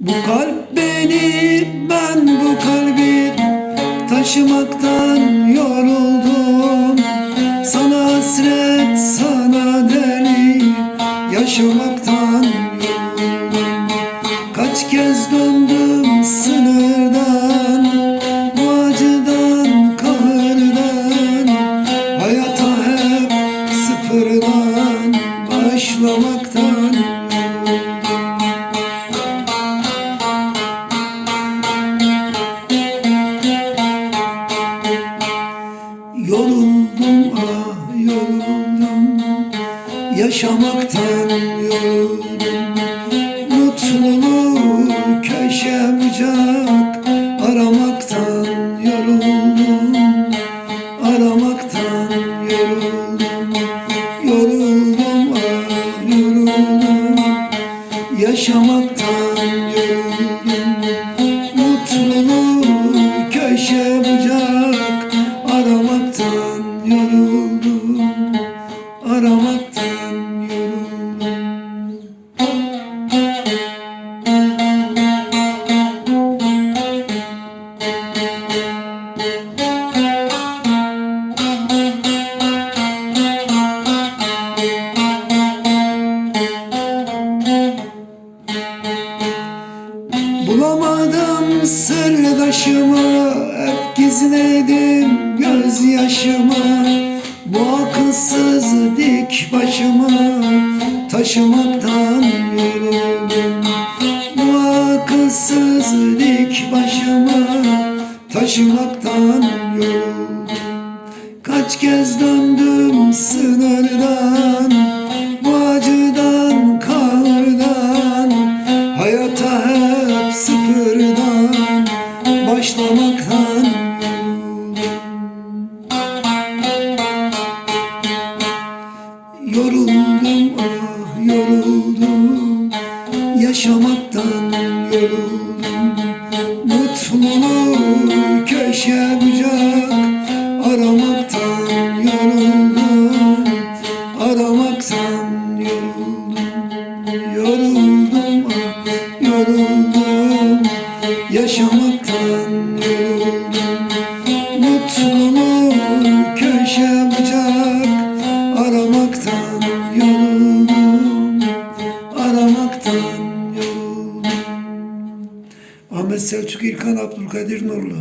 Bu kalp benim, ben bu kalbi taşımaktan yoruldum. Sana hasret, sana deli yaşamaktan yoruldum. Kaç kez döndüm sınırdan, bu acıdan, kahırdan. Hayata hep sıfırdan başlamaktan Yoruldum ah yoruldum Yaşamaktan yoruldum. Mutluluğu köşe bucak Aramaktan yoruldum. Aramaktan yoruldum. Yoruldum ah yoruldum. Yaşamaktan yoruldum Bulamadım sırdaşımı Hep gizledim gözyaşımı Bu akılsız dik başımı Taşımaktan yoruldum Bu akılsız dik başımı Taşımaktan yoruldum Kaç kez döndüm sınırdan Bu acıdan kahırdan Hayata hep sıfırdan Başlamaktan Yaşamaktan yoruldum Mutluluğu köşe bucak Aramaktan yoruldum. Aramaktan yoruldum. Yoruldum ah yoruldum. Yaşamaktan Ahmet Selçuk İlkan Abdülkadir Nurlu